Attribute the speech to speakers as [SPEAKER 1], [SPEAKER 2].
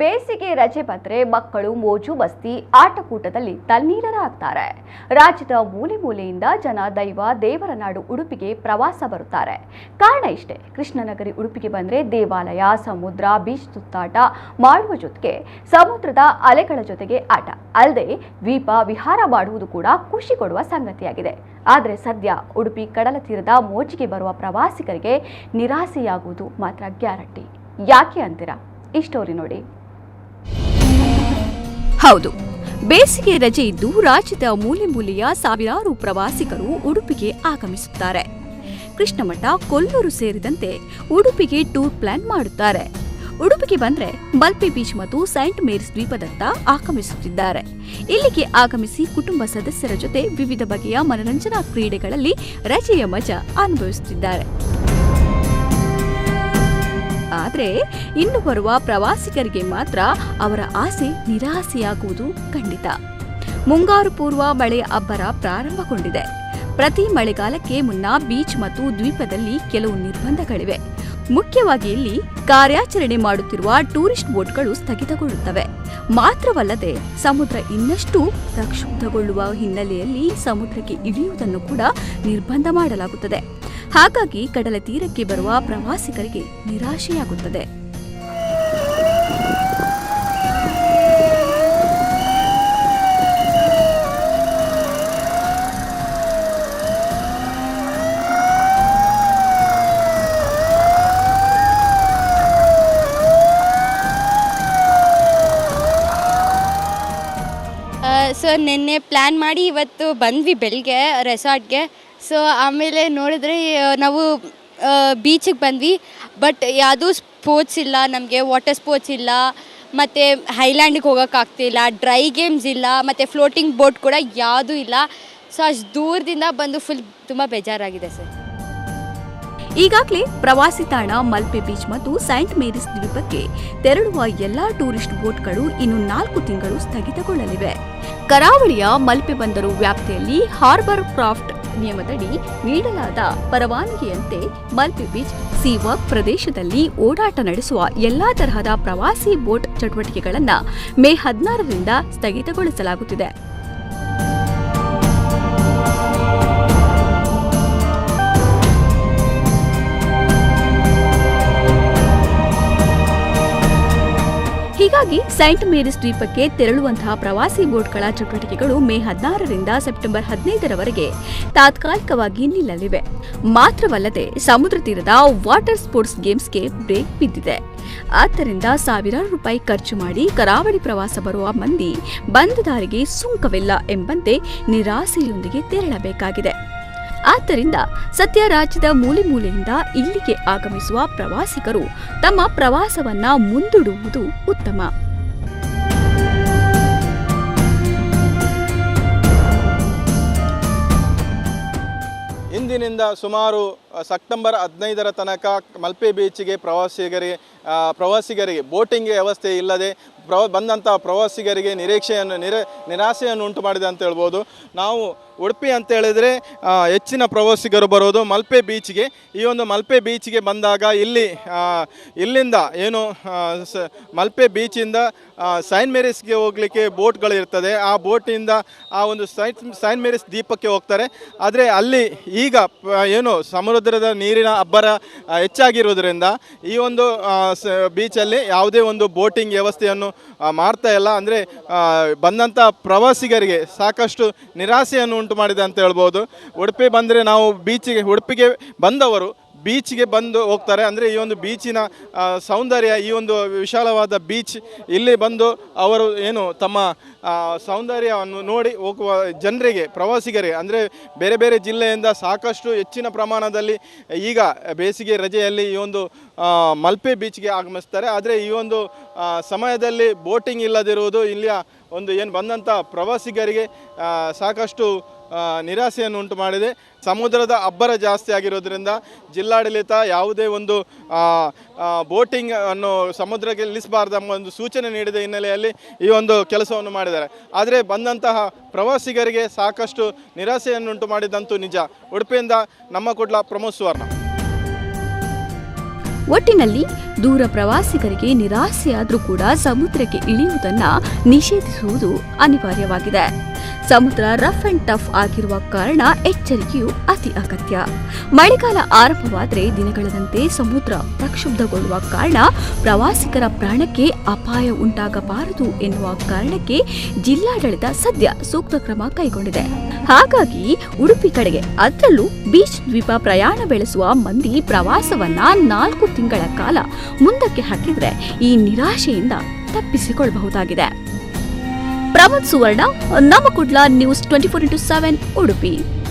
[SPEAKER 1] ಬೇಸಿಗೆ ರಜೆ ಬಂದರೆ ಮಕ್ಕಳು ಮೋಜು ಮಸ್ತಿ ಆಟಕೂಟದಲ್ಲಿ ತಲ್ಲೀನರಾಗ್ತಾರೆ ರಾಜ್ಯದ ಮೂಲೆ ಮೂಲೆಯಿಂದ ಜನ ದೈವ ದೇವರ ನಾಡು ಉಡುಪಿಗೆ ಪ್ರವಾಸ ಬರುತ್ತಾರೆ. ಕಾರಣ ಇಷ್ಟೇ, ಕೃಷ್ಣನಗರಿ ಉಡುಪಿಗೆ ಬಂದರೆ ದೇವಾಲಯ, ಸಮುದ್ರ, ಬೀಚ್ ಸುತ್ತಾಟ ಮಾಡುವ ಜೊತೆಗೆ ಸಮುದ್ರದ ಅಲೆಗಳ ಜೊತೆಗೆ ಆಟ. ಅಲ್ಲದೆ ದ್ವೀಪ ವಿಹಾರ ಮಾಡುವುದು ಕೂಡ ಖುಷಿ ಕೊಡುವ ಸಂಗತಿಯಾಗಿದೆ. ಆದರೆ ಸದ್ಯ ಉಡುಪಿ ಕಡಲ ತೀರದ ಮೋಜಿಗೆ ಬರುವ ಪ್ರವಾಸಿಗರಿಗೆ ನಿರಾಸೆಯಾಗುವುದು ಮಾತ್ರ ಗ್ಯಾರಂಟಿ. ಯಾಕೆ ಅಂತೀರಾ? ಈ ಸ್ಟೋರಿ ನೋಡಿ. ಹೌದು. ಬೇಸಿಗೆ ರಜೆ ಇದ್ದು ರಾಜ್ಯದ ಮೂಲೆ ಮೂಲೆಯ ಸಾವಿರಾರು ಪ್ರವಾಸಿಗರು ಉಡುಪಿಗೆ ಆಗಮಿಸುತ್ತಾರೆ. ಕೃಷ್ಣಮಠ, ಕೊಲ್ಲೂರು ಸೇರಿದಂತೆ ಉಡುಪಿಗೆ ಟೂರ್ ಪ್ಲಾನ್ ಮಾಡುತ್ತಾರೆ. ಉಡುಪಿಗೆ ಬಂದ್ರೆ ಬಲ್ಪಿ ಬೀಚ್ ಮತ್ತು ಸೈಂಟ್ ಮೇರಿಸ್ ದ್ವೀಪದತ್ತ ಆಗಮಿಸುತ್ತಿದ್ದಾರೆ. ಇಲ್ಲಿಗೆ ಆಗಮಿಸಿ ಕುಟುಂಬ ಸದಸ್ಯರ ಜೊತೆ ವಿವಿಧ ಬಗೆಯ ಮನರಂಜನಾ ಕ್ರೀಡೆಗಳಲ್ಲಿ ರಜೆಯ ಮಜಾ ಅನುಭವಿಸುತ್ತಿದ್ದಾರೆ. ಆದರೆ ಇನ್ನು ಬರುವ ಪ್ರವಾಸಿಗರಿಗೆ ಮಾತ್ರ ಅವರ ಆಸೆ ನಿರಾಸೆಯಾಗುವುದು ಖಂಡಿತ. ಮುಂಗಾರು ಪೂರ್ವ ಮಳೆ ಅಬ್ಬರ ಪ್ರಾರಂಭಗೊಂಡಿದೆ. ಪ್ರತಿ ಮಳೆಗಾಲಕ್ಕೆ ಮುನ್ನ ಬೀಚ್ ಮತ್ತು ದ್ವೀಪದಲ್ಲಿ ಕೆಲವು ನಿರ್ಬಂಧಗಳಿವೆ. ಮುಖ್ಯವಾಗಿ ಇಲ್ಲಿ ಕಾರ್ಯಾಚರಣೆ ಮಾಡುತ್ತಿರುವ ಟೂರಿಸ್ಟ್ ಬೋಟ್ಗಳು ಸ್ಥಗಿತಗೊಳ್ಳುತ್ತವೆ. ಮಾತ್ರವಲ್ಲದೆ ಸಮುದ್ರ ಇನ್ನಷ್ಟು ಪ್ರಕ್ಷುಬ್ಧಗೊಳ್ಳುವ ಹಿನ್ನೆಲೆಯಲ್ಲಿ ಸಮುದ್ರಕ್ಕೆ ಇಳಿಯುವುದನ್ನು ಕೂಡ ನಿರ್ಬಂಧ ಮಾಡಲಾಗುತ್ತದೆ. ಹಾಗಾಗಿ ಕಡಲ ತೀರಕ್ಕೆ ಬರುವ ಪ್ರವಾಸಿಗರಿಗೆ ನಿರಾಶೆಯಾಗುತ್ತದೆ.
[SPEAKER 2] ಸೊ ನಿನ್ನೆ ಪ್ಲ್ಯಾನ್ ಮಾಡಿ ಇವತ್ತು ಬಂದ್ವಿ ಬೆಳಗ್ಗೆ ರೆಸಾರ್ಟ್ಗೆ. ಸೊ ಆಮೇಲೆ ನೋಡಿದ್ರೆ ನಾವು ಬೀಚಿಗೆ ಬಂದ್ವಿ. ಬಟ್ ಯಾವುದೂ ಸ್ಪೋರ್ಟ್ಸ್ ಇಲ್ಲ, ನಮಗೆ ವಾಟರ್ ಸ್ಪೋರ್ಟ್ಸ್ ಇಲ್ಲ. ಮತ್ತು ಹೈಲ್ಯಾಂಡಿಗೆ ಹೋಗೋಕ್ಕಾಗ್ತಿಲ್ಲ ಡ್ರೈ ಗೇಮ್ಸ್ ಇಲ್ಲ, ಮತ್ತು ಫ್ಲೋಟಿಂಗ್ ಬೋಟ್ ಕೂಡ ಯಾವುದೂ ಇಲ್ಲ. ಸೊ ಅಷ್ಟು ದೂರದಿಂದ ಬಂದು ಫುಲ್ ತುಂಬ ಬೇಜಾರಾಗಿದೆ ಸರ್.
[SPEAKER 1] ಈಗಾಗಲೇ ಪ್ರವಾಸಿ ತಾಣ ಮಲ್ಪೆ ಬೀಚ್ ಮತ್ತು ಸೈಂಟ್ ಮೇರಿಸ್ ದ್ವೀಪಕ್ಕೆ ತೆರಳುವ ಎಲ್ಲಾ ಟೂರಿಸ್ಟ್ ಬೋಟ್ಗಳು ಇನ್ನು ನಾಲ್ಕು ತಿಂಗಳು ಸ್ಥಗಿತಗೊಳ್ಳಲಿವೆ. ಕರಾವಳಿಯ ಮಲ್ಪೆ ಬಂದರು ವ್ಯಾಪ್ತಿಯಲ್ಲಿ ಹಾರ್ಬರ್ ಕ್ರಾಫ್ಟ್ ನಿಯಮದಡಿ ನೀಡಲಾದ ಪರವಾನಗಿಯಂತೆ ಮಲ್ಪೆ ಬೀಚ್ ಸೀವಾಕ್ ಪ್ರದೇಶದಲ್ಲಿ ಓಡಾಟ ನಡೆಸುವ ಎಲ್ಲಾ ತರಹದ ಪ್ರವಾಸಿ ಬೋಟ್ ಚಟುವಟಿಕೆಗಳನ್ನು ಮೇ ಹದಿನಾರರಿಂದ ಸ್ಥಗಿತಗೊಳಿಸಲಾಗುತ್ತಿದೆ. ಹೀಗಾಗಿ ಸೈಂಟ್ ಮೇರಿಸ್ ದ್ವೀಪಕ್ಕೆ ತೆರಳುವಂತಹ ಪ್ರವಾಸಿ ಬೋಟ್ಗಳ ಚಟುವಟಿಕೆಗಳು ಮೇ ಹದಿನಾರರಿಂದ ಸೆಪ್ಟೆಂಬರ್ ಹದಿನೈದರವರೆಗೆ ತಾತ್ಕಾಲಿಕವಾಗಿ ನಿಲ್ಲಲಿವೆ. ಮಾತ್ರವಲ್ಲದೆ ಸಮುದ್ರ ತೀರದ ವಾಟರ್ ಸ್ಪೋರ್ಟ್ಸ್ ಗೇಮ್ಸ್ಗೆ ಬ್ರೇಕ್ ಬಿದ್ದಿದೆ. ಆದ್ದರಿಂದ ಸಾವಿರಾರು ರೂಪಾಯಿ ಖರ್ಚು ಮಾಡಿ ಕರಾವಳಿ ಪ್ರವಾಸ ಬರುವ ಮಂದಿ ಬಂದ ದಾರಿಗೆ ಸುಂಕವಿಲ್ಲ ಎಂಬಂತೆ ನಿರಾಸೆಯೊಂದಿಗೆ ತೆರಳಬೇಕಾಗಿದೆ. ಆದ್ದರಿಂದ ಸದ್ಯ ರಾಜ್ಯದ ಮೂಲೆ ಮೂಲೆಯಿಂದ ಇಲ್ಲಿಗೆ ಆಗಮಿಸುವ ಪ್ರವಾಸಿಗರು ತಮ್ಮ ಪ್ರವಾಸವನ್ನ ಮುಂದೂಡುವುದು ಉತ್ತಮ.
[SPEAKER 3] ಇಂದಿನಿಂದ ಸುಮಾರು ಸೆಪ್ಟೆಂಬರ್ ಹದಿನೈದರ ತನಕ ಮಲ್ಪೆ ಬೀಚ್ಗೆ ಪ್ರವಾಸಿಗರಿಗೆ ಪ್ರವಾಸಿಗರಿಗೆ ಬೋಟಿಂಗ್ ವ್ಯವಸ್ಥೆ ಇಲ್ಲದೆ ಪ್ರವ ಬಂದಂಥ ಪ್ರವಾಸಿಗರಿಗೆ ನಿರೀಕ್ಷೆಯನ್ನು, ನಿರ, ನಿರಾಸೆಯನ್ನು ಉಂಟು ಮಾಡಿದೆ ಅಂತ ಹೇಳ್ಬೋದು. ನಾವು ಉಡುಪಿ ಅಂತ ಹೇಳಿದರೆ ಹೆಚ್ಚಿನ ಪ್ರವಾಸಿಗರು ಬರೋದು ಮಲ್ಪೆ ಬೀಚ್ಗೆ. ಈ ಒಂದು ಮಲ್ಪೆ ಬೀಚ್ಗೆ ಬಂದಾಗ ಇಲ್ಲಿ ಇಲ್ಲಿಂದ ಏನು ಸ, ಮಲ್ಪೆ ಬೀಚಿಂದ ಸೈನ್ ಮೇರಿಸ್ಗೆ ಹೋಗಲಿಕ್ಕೆ ಬೋಟ್ಗಳು ಇರ್ತದೆ. ಆ ಬೋಟಿಂದ ಆ ಒಂದು ಸೈನ್ ಸೈನ್ ಮೇರಿಸ್ ದೀಪಕ್ಕೆ ಹೋಗ್ತಾರೆ. ಆದರೆ ಅಲ್ಲಿ ಈಗ ಏನು ಸಮುದ್ರದ ನೀರಿನ ಅಬ್ಬರ ಹೆಚ್ಚಾಗಿರುವುದರಿಂದ ಈ ಒಂದು ಬೀಚಲ್ಲಿ ಯಾವುದೇ ಒಂದು ಬೋಟಿಂಗ್ ವ್ಯವಸ್ಥೆಯನ್ನು ಮಾಡ್ತಾ ಇಲ್ಲ. ಅಂದರೆ ಬಂದಂಥ ಪ್ರವಾಸಿಗರಿಗೆ ಸಾಕಷ್ಟು ನಿರಾಸೆಯನ್ನು ಉಂಟು ಮಾಡಿದೆ ಅಂತ ಹೇಳ್ಬೋದು. ಉಡುಪಿ ಬಂದರೆ ನಾವು ಬೀಚಿಗೆ, ಉಡುಪಿಗೆ ಬಂದವರು ಬೀಚ್ಗೆ ಬಂದು ಹೋಗ್ತಾರೆ. ಅಂದರೆ ಈ ಒಂದು ಬೀಚಿನ ಸೌಂದರ್ಯ, ಈ ಒಂದು ವಿಶಾಲವಾದ ಬೀಚ್ ಇಲ್ಲಿ ಬಂದು ಅವರು ಏನು ತಮ್ಮ ಸೌಂದರ್ಯವನ್ನು ನೋಡಿ ಹೋಗುವ ಜನರಿಗೆ, ಪ್ರವಾಸಿಗರಿಗೆ, ಅಂದರೆ ಬೇರೆ ಬೇರೆ ಜಿಲ್ಲೆಯಿಂದ ಸಾಕಷ್ಟು ಹೆಚ್ಚಿನ ಪ್ರಮಾಣದಲ್ಲಿ ಈಗ ಬೇಸಿಗೆ ರಜೆಯಲ್ಲಿ ಈ ಒಂದು ಮಲ್ಪೆ ಬೀಚ್ಗೆ ಆಗಮಿಸ್ತಾರೆ. ಆದರೆ ಈ ಒಂದು ಸಮಯದಲ್ಲಿ ಬೋಟಿಂಗ್ ಇಲ್ಲದಿರುವುದು ಇಲ್ಲಿಯ ಒಂದು ಏನು ಬಂದಂಥ ಪ್ರವಾಸಿಗರಿಗೆ ಸಾಕಷ್ಟು ನಿರಾಸೆಯನ್ನು ಉಂಟು ಮಾಡಿದೆ. ಸಮುದ್ರದ ಅಬ್ಬರ ಜಾಸ್ತಿ ಆಗಿರೋದ್ರಿಂದ ಜಿಲ್ಲಾಡಳಿತ ಯಾವುದೇ ಒಂದು ಬೋಟಿಂಗ್ ಅನ್ನು ಸಮುದ್ರಕ್ಕೆ ಇಳಿಸಬಾರ್ದು ಎಂಬ ಒಂದು ಸೂಚನೆ ನೀಡಿದ ಹಿನ್ನೆಲೆಯಲ್ಲಿ ಈ ಒಂದು ಕೆಲಸವನ್ನು ಮಾಡಿದ್ದಾರೆ. ಆದರೆ ಬಂದಂತಹ ಪ್ರವಾಸಿಗರಿಗೆ ಸಾಕಷ್ಟು ನಿರಾಸೆಯನ್ನುಂಟು ಮಾಡಿದಂತೂ ನಿಜ. ಉಡುಪಿಯಿಂದ ನಮ್ಮ ಕುಡ್ಲ ಪ್ರಮೋದ್ ಸುವರ್ಣ.
[SPEAKER 1] ಒಟ್ಟಿನಲ್ಲಿ ದೂರ ಪ್ರವಾಸಿಗರಿಗೆ ನಿರಾಸೆಯಾದರೂ ಕೂಡ ಸಮುದ್ರಕ್ಕೆ ಇಳಿಯುವುದನ್ನು ನಿಷೇಧಿಸುವುದು ಅನಿವಾರ್ಯವಾಗಿದೆ. ಸಮುದ್ರ ರಫ್ ಅಂಡ್ ಟಫ್ ಆಗಿರುವ ಕಾರಣ ಎಚ್ಚರಿಕೆಯು ಅತಿ ಅಗತ್ಯ. ಮಳೆಗಾಲ ಆರಂಭವಾದರೆ ದಿನಗಳದಂತೆ ಸಮುದ್ರ ಪ್ರಕ್ಷುಬ್ಧಗೊಳ್ಳುವ ಕಾರಣ ಪ್ರವಾಸಿಗರ ಪ್ರಾಣಕ್ಕೆ ಅಪಾಯ ಉಂಟಾಗಬಾರದು ಎನ್ನುವ ಕಾರಣಕ್ಕೆ ಜಿಲ್ಲಾಡಳಿತ ಸದ್ಯ ಸೂಕ್ತ ಕ್ರಮ ಕೈಗೊಂಡಿದೆ. ಹಾಗಾಗಿ ಉಡುಪಿ ಕಡೆಗೆ ಅದರಲ್ಲೂ ಬೀಚ್ ದ್ವೀಪ ಪ್ರಯಾಣ ಬೆಳೆಸುವ ಮಂದಿ ಪ್ರವಾಸವನ್ನ ನಾಲ್ಕು ತಿಂಗಳ ಕಾಲ ಮುಂದಕ್ಕೆ ಹಾಕಿದ್ರೆ ಈ ನಿರಾಶೆಯಿಂದ ತಪ್ಪಿಸಿಕೊಳ್ಳಬಹುದಾಗಿದೆ. ಪ್ರಮೋದ್ ಸುವರ್ಣ ನಮ್ಮ Kudla news twenty four into seven Udupi.